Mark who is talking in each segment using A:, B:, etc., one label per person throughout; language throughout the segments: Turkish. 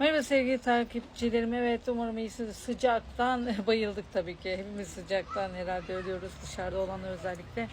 A: Merhaba sevgili takipçilerim. Evet umarım iyisiniz. Sıcaktan bayıldık tabii ki. Hepimiz sıcaktan herhalde ölüyoruz dışarıda olanlar özellikle.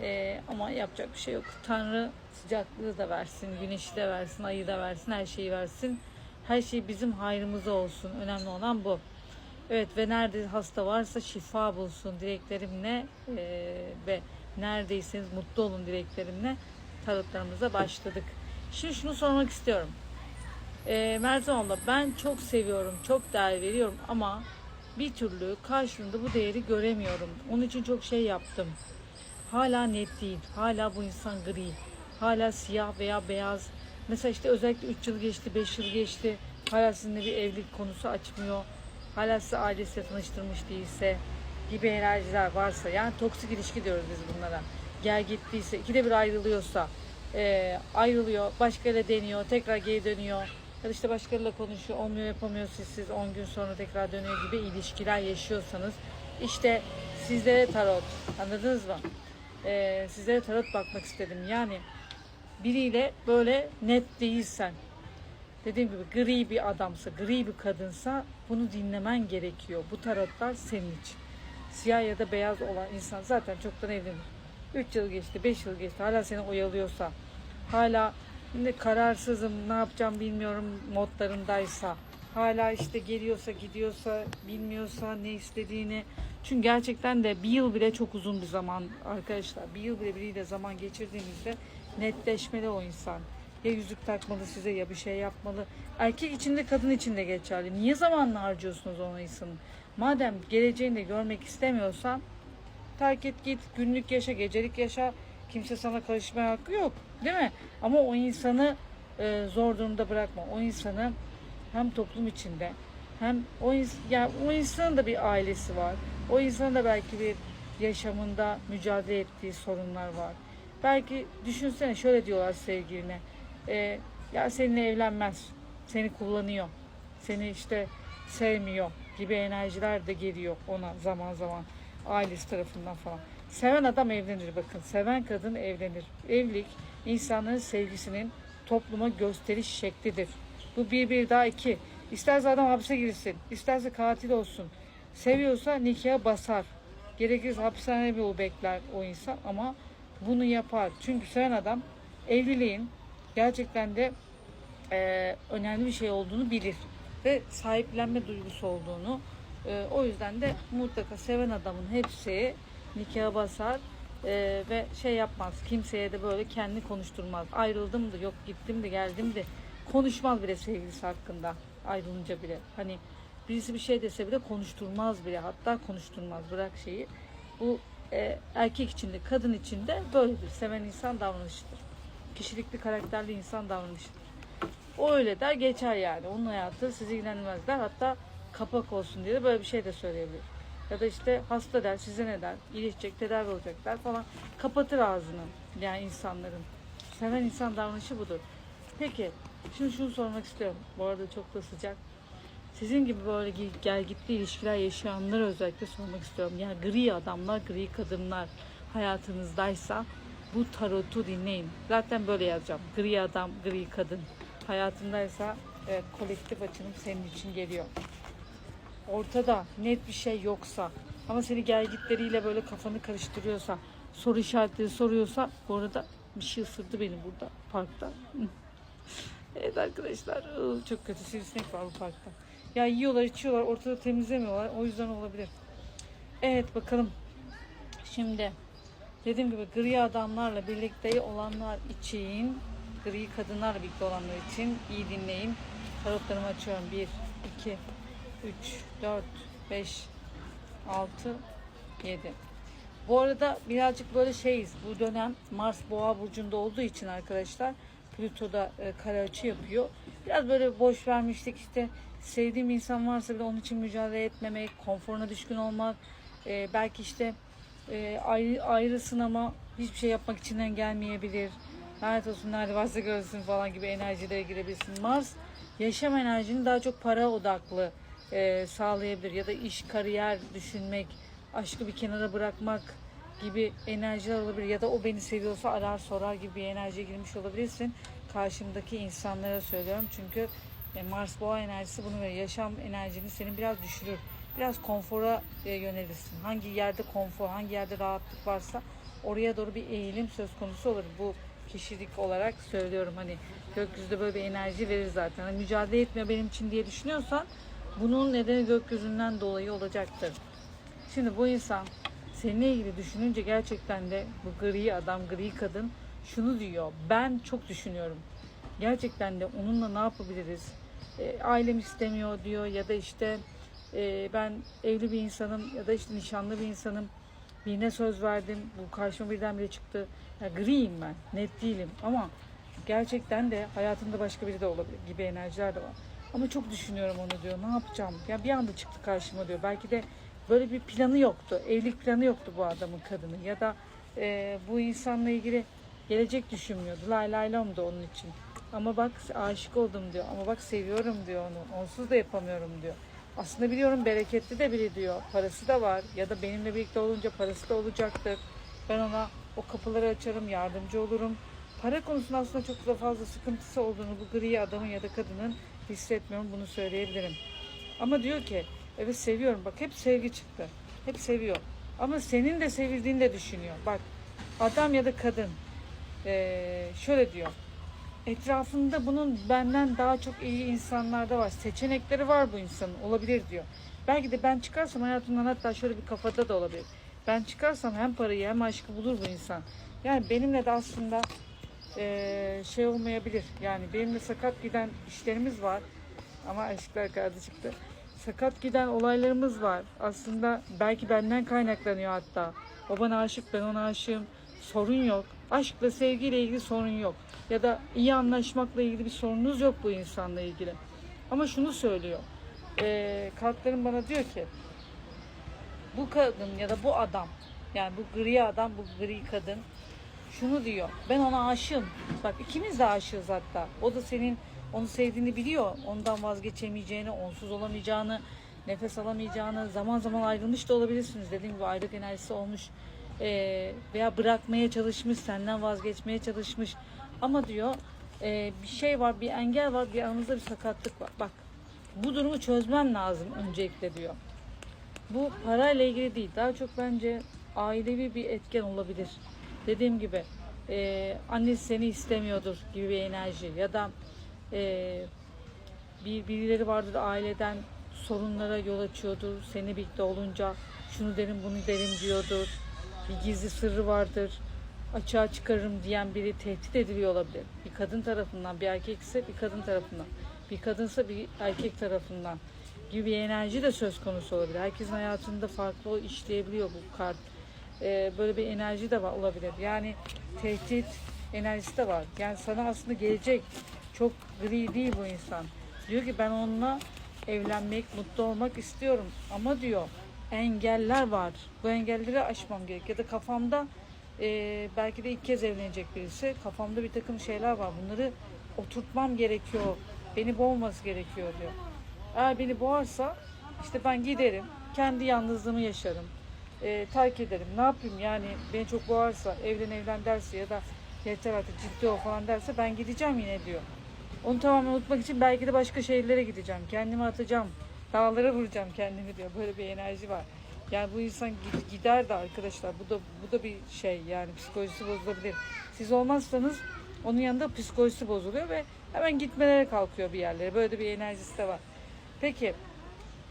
A: Ee, ama yapacak bir şey yok. Tanrı sıcaklığı da versin, güneşi de versin, ayı da versin, her şeyi versin. Her şey bizim hayrımıza olsun. Önemli olan bu. Evet ve nerede hasta varsa şifa bulsun dileklerimle ee, ve neredeyseniz mutlu olun dileklerimle tarotlarımıza başladık. Şimdi şunu sormak istiyorum. E, Mercan abla ben çok seviyorum, çok değer veriyorum ama bir türlü karşılığında bu değeri göremiyorum. Onun için çok şey yaptım. Hala net değil. Hala bu insan gri. Hala siyah veya beyaz. Mesela işte özellikle 3 yıl geçti, 5 yıl geçti. Hala sizinle bir evlilik konusu açmıyor. Hala sizi ailesiyle tanıştırmış değilse gibi enerjiler varsa yani toksik ilişki diyoruz biz bunlara. Gel gittiyse, ikide bir ayrılıyorsa, e, ayrılıyor, başkayla deniyor, tekrar geri dönüyor. Ya da işte başkalarıyla konuşuyor, olmuyor yapamıyor siz, siz 10 gün sonra tekrar dönüyor gibi ilişkiler yaşıyorsanız işte sizlere tarot, anladınız mı? E, sizlere tarot bakmak istedim. Yani biriyle böyle net değilsen, dediğim gibi gri bir adamsa, gri bir kadınsa bunu dinlemen gerekiyor. Bu tarotlar senin için. Siyah ya da beyaz olan insan zaten çoktan evlenir. 3 yıl geçti, 5 yıl geçti. Hala seni oyalıyorsa, hala ne kararsızım, ne yapacağım bilmiyorum modlarındaysa, hala işte geliyorsa, gidiyorsa, bilmiyorsa ne istediğini. Çünkü gerçekten de bir yıl bile çok uzun bir zaman arkadaşlar. Bir yıl bile biriyle zaman geçirdiğinizde netleşmeli o insan. Ya yüzük takmalı size ya bir şey yapmalı. Erkek için de kadın için de geçerli. Niye zamanını harcıyorsunuz o insanın? Madem geleceğini de görmek istemiyorsan terk et git. Günlük yaşa, gecelik yaşa. Kimse sana karışmaya hakkı yok. Değil mi? Ama o insanı e, zor durumda bırakma. O insanı hem toplum içinde hem o, ins- yani o insanın da bir ailesi var. O insanın da belki bir yaşamında mücadele ettiği sorunlar var. Belki düşünsene şöyle diyorlar sevgiline. E, ya seninle evlenmez. Seni kullanıyor. Seni işte sevmiyor gibi enerjiler de geliyor ona zaman zaman ailesi tarafından falan. Seven adam evlenir bakın. Seven kadın evlenir. Evlilik insanların sevgisinin topluma gösteriş şeklidir. Bu bir bir daha iki. İsterse adam hapse girsin, isterse katil olsun. Seviyorsa nikaha basar. Gerekirse hapishane bir bekler o insan ama bunu yapar. Çünkü seven adam evliliğin gerçekten de e, önemli bir şey olduğunu bilir ve sahiplenme duygusu olduğunu e, o yüzden de mutlaka seven adamın hepsi nikaha basar e, ve şey yapmaz kimseye de böyle kendi konuşturmaz ayrıldım da yok gittim de geldim de konuşmaz bile sevgilisi hakkında ayrılınca bile hani birisi bir şey dese bile konuşturmaz bile hatta konuşturmaz bırak şeyi bu e, erkek için de kadın için de böyledir seven insan davranışıdır kişilikli karakterli insan davranışıdır o öyle der geçer yani. Onun hayatı sizi ilgilenmez der. Hatta kapak olsun diye de böyle bir şey de söyleyebilir. Ya da işte hasta der, size ne der, iyileşecek, tedavi olacak der falan. Kapatır ağzını yani insanların. Seven insan davranışı budur. Peki, şimdi şunu sormak istiyorum. Bu arada çok da sıcak. Sizin gibi böyle gel- gitti ilişkiler yaşayanlara özellikle sormak istiyorum. Yani gri adamlar, gri kadınlar hayatınızdaysa bu tarotu dinleyin. Zaten böyle yazacağım. Gri adam, gri kadın hayatındaysa evet, kolektif açılım senin için geliyor. Ortada net bir şey yoksa ama seni gelgitleriyle böyle kafanı karıştırıyorsa, soru işaretleri soruyorsa bu arada bir şey ısırdı beni burada parkta. evet arkadaşlar çok kötü sivrisinek var bu parkta. Ya yiyorlar içiyorlar ortada temizlemiyorlar o yüzden olabilir. Evet bakalım. Şimdi dediğim gibi gri adamlarla birlikte olanlar için gri kadınlarla birlikte olanlar için iyi dinleyin. Tarotlarımı açıyorum. 1, 2, 3, 4, 5, 6, 7. Bu arada birazcık böyle şeyiz. Bu dönem Mars Boğa burcunda olduğu için arkadaşlar Plüto'da e, kare açı yapıyor. Biraz böyle boş vermiştik işte sevdiğim insan varsa bile onun için mücadele etmemek, konforuna düşkün olmak, e, belki işte e, ayrı, ayrısın ama hiçbir şey yapmak içinden gelmeyebilir. Lanet olsun nerede varsa görsün falan gibi enerjilere girebilirsin. Mars yaşam enerjini daha çok para odaklı e, sağlayabilir ya da iş, kariyer düşünmek, aşkı bir kenara bırakmak gibi enerjiler olabilir ya da o beni seviyorsa arar sorar gibi bir enerjiye girmiş olabilirsin. Karşımdaki insanlara söylüyorum çünkü E, Mars boğa enerjisi bunu verir. Yaşam enerjini senin biraz düşürür. Biraz konfora e, yönelirsin. Hangi yerde konfor, hangi yerde rahatlık varsa oraya doğru bir eğilim söz konusu olur. Bu kişilik olarak söylüyorum hani gökyüzü böyle bir enerji verir zaten. Hani mücadele etmiyor benim için diye düşünüyorsan bunun nedeni gökyüzünden dolayı olacaktır. Şimdi bu insan seninle ilgili düşününce gerçekten de bu gri adam, gri kadın şunu diyor. Ben çok düşünüyorum. Gerçekten de onunla ne yapabiliriz? E, ailem istemiyor diyor ya da işte e, ben evli bir insanım ya da işte nişanlı bir insanım. Birine söz verdim. Bu karşıma birdenbire çıktı. Ya griyim ben. Net değilim ama gerçekten de hayatımda başka biri de olabilir gibi enerjiler de var. Ama çok düşünüyorum onu diyor. Ne yapacağım? Ya bir anda çıktı karşıma diyor. Belki de böyle bir planı yoktu. Evlilik planı yoktu bu adamın kadını. Ya da e, bu insanla ilgili gelecek düşünmüyordu. Lay lay lom da onun için. Ama bak aşık oldum diyor. Ama bak seviyorum diyor onu. Onsuz da yapamıyorum diyor. Aslında biliyorum bereketli de biri diyor. Parası da var. Ya da benimle birlikte olunca parası da olacaktır. Ben ona o kapıları açarım, yardımcı olurum. Para konusunda aslında çok da fazla sıkıntısı olduğunu bu gri adamın ya da kadının hissetmiyorum. Bunu söyleyebilirim. Ama diyor ki evet seviyorum. Bak hep sevgi çıktı. Hep seviyor. Ama senin de sevildiğini de düşünüyor. Bak adam ya da kadın eee, şöyle diyor. Etrafında bunun benden daha çok iyi insanlar da var. Seçenekleri var bu insanın. Olabilir diyor. Belki de ben çıkarsam hayatımdan hatta şöyle bir kafada da olabilir. Ben çıkarsam hem parayı hem aşkı bulur bu insan. Yani benimle de aslında eee, şey olmayabilir. Yani benimle sakat giden işlerimiz var. Ama aşklar kardı çıktı. Sakat giden olaylarımız var. Aslında belki benden kaynaklanıyor hatta. O bana aşık, ben ona aşığım. Sorun yok. Aşkla, sevgiyle ilgili sorun yok. Ya da iyi anlaşmakla ilgili bir sorununuz yok bu insanla ilgili. Ama şunu söylüyor. Ee, kartlarım bana diyor ki bu kadın ya da bu adam yani bu gri adam bu gri kadın şunu diyor. Ben ona aşığım. Bak ikimiz de aşığız hatta. O da senin onu sevdiğini biliyor. Ondan vazgeçemeyeceğini, onsuz olamayacağını, nefes alamayacağını, zaman zaman ayrılmış da olabilirsiniz. Dediğim gibi ayrılık enerjisi olmuş. Ee, veya bırakmaya çalışmış, senden vazgeçmeye çalışmış. Ama diyor e, bir şey var, bir engel var, bir aramızda bir sakatlık var. Bak bu durumu çözmem lazım öncelikle diyor. Bu parayla ilgili değil. Daha çok bence ailevi bir etken olabilir. Dediğim gibi e, annesi seni istemiyordur gibi bir enerji ya da e, bir birileri vardır aileden sorunlara yol açıyordur. Seni birlikte olunca şunu derim bunu derim diyordur. Bir gizli sırrı vardır. Açığa çıkarırım diyen biri tehdit ediliyor olabilir. Bir kadın tarafından, bir erkekse bir kadın tarafından. Bir kadınsa bir erkek tarafından gibi bir enerji de söz konusu olabilir. Herkesin hayatında farklı işleyebiliyor bu kart. Ee, böyle bir enerji de var, olabilir. Yani tehdit enerjisi de var. Yani sana aslında gelecek çok gri değil bu insan. Diyor ki ben onunla evlenmek, mutlu olmak istiyorum. Ama diyor engeller var. Bu engelleri aşmam gerek. Ya da kafamda e, belki de ilk kez evlenecek birisi. Kafamda bir takım şeyler var. Bunları oturtmam gerekiyor. Beni boğması gerekiyor diyor. Eğer beni boğarsa işte ben giderim. Kendi yalnızlığımı yaşarım. E, terk ederim. Ne yapayım yani beni çok boğarsa evlen evlen derse ya da yeter artık ciddi ol falan derse ben gideceğim yine diyor. Onu tamamen unutmak için belki de başka şehirlere gideceğim. Kendimi atacağım. Dağlara vuracağım kendimi diyor. Böyle bir enerji var. Yani bu insan gi- gider de arkadaşlar. Bu da bu da bir şey yani psikolojisi bozulabilir. Siz olmazsanız onun yanında psikolojisi bozuluyor ve hemen gitmelere kalkıyor bir yerlere. Böyle bir enerjisi de var. Peki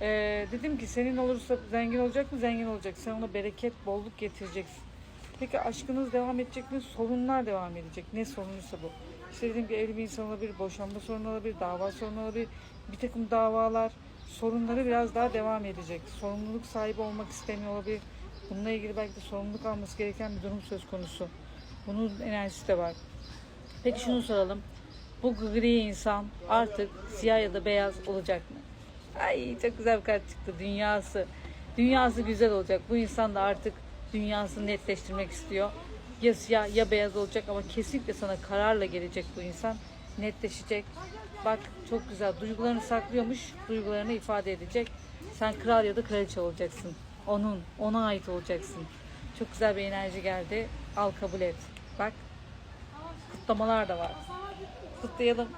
A: ee, dedim ki senin olursa zengin olacak mı? Zengin olacak. Sen ona bereket, bolluk getireceksin. Peki aşkınız devam edecek mi? Sorunlar devam edecek. Ne sorunuysa bu. İşte dedim ki evli bir insan olabilir, boşanma sorunu olabilir, dava sorunu olabilir. Bir takım davalar, sorunları biraz daha devam edecek. Sorumluluk sahibi olmak istemiyor olabilir. Bununla ilgili belki de sorumluluk alması gereken bir durum söz konusu. Bunun enerjisi de var. Peki şunu soralım. Bu gri insan artık siyah ya da beyaz olacak mı? Ay çok güzel bir kart çıktı. Dünyası. Dünyası güzel olacak. Bu insan da artık dünyasını netleştirmek istiyor. Ya siyah ya beyaz olacak ama kesinlikle sana kararla gelecek bu insan. Netleşecek. Bak çok güzel. Duygularını saklıyormuş. Duygularını ifade edecek. Sen kral ya da kraliçe olacaksın. Onun, ona ait olacaksın. Çok güzel bir enerji geldi. Al kabul et. Bak kutlamalar da var. Kutlayalım.